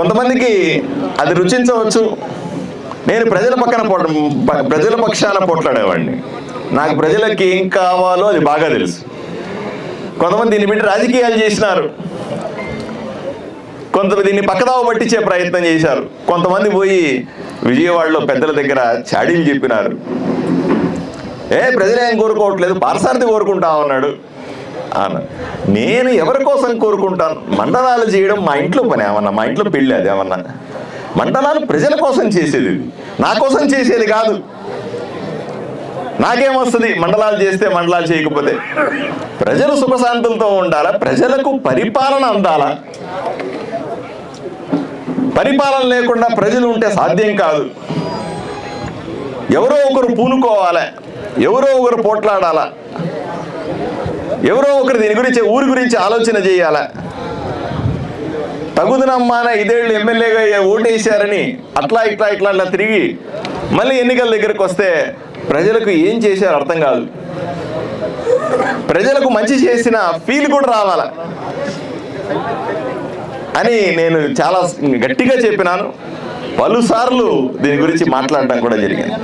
కొంతమందికి అది రుచించవచ్చు. నేను ప్రజల పక్కన పోట ప్రజల పక్షాన పోట్లాడేవాడిని. నాకు ప్రజలకి ఏం కావాలో అది బాగా తెలుసు. కొంతమంది దీన్ని పెట్టి రాజకీయాలు చేసినారు. కొంతమంది దీన్ని పక్కదావ పట్టించే ప్రయత్నం చేశారు. కొంతమంది పోయి విజయవాడలో పెద్దల దగ్గర చాడీలు చెప్పినారు. ఏ ప్రజలు కోరుకోవట్లేదు? పారసారథి కోరుకుంటా ఉన్నాడు. అన్న నేను ఎవరి కోసం కోరుకుంటాను? మండలాలు చేయడం మా ఇంట్లో పని ఏమన్నా? మా ఇంట్లో పెళ్ళి అది ఏమన్నా? మండలాలు ప్రజల కోసం చేసేది. నా కోసం చేసేది కాదు. నాకేమొస్తుంది మండలాలు చేస్తే మండలాలు చేయకపోతే. ప్రజలు సుఖశాంతులతో ఉండాలా? ప్రజలకు పరిపాలన అందాలా? పరిపాలన లేకుండా ప్రజలు ఉంటే సాధ్యం కాదు. ఎవరో ఒకరు పూనుకోవాలి? ఎవరో ఒకరు పోట్లాడాలా? ఎవరో ఒకరు దీని గురించి ఊరి గురించి ఆలోచన చేయాలా. తగుదనమ్మాన ఇదేళ్ళు ఎమ్మెల్యేగా ఓటేశారని అట్లా ఇట్లా ఇట్లా అట్లా తిరిగి మళ్ళీ ఎన్నికల దగ్గరకు వస్తే ప్రజలకు ఏం చేశారు అర్థం కాదు. ప్రజలకు మంచి చేసిన ఫీల్ కూడా రావాల. అని నేను చాలా గట్టిగా చెప్పినాను. పలుసార్లు దీని గురించి మాట్లాడడం కూడా జరిగింది.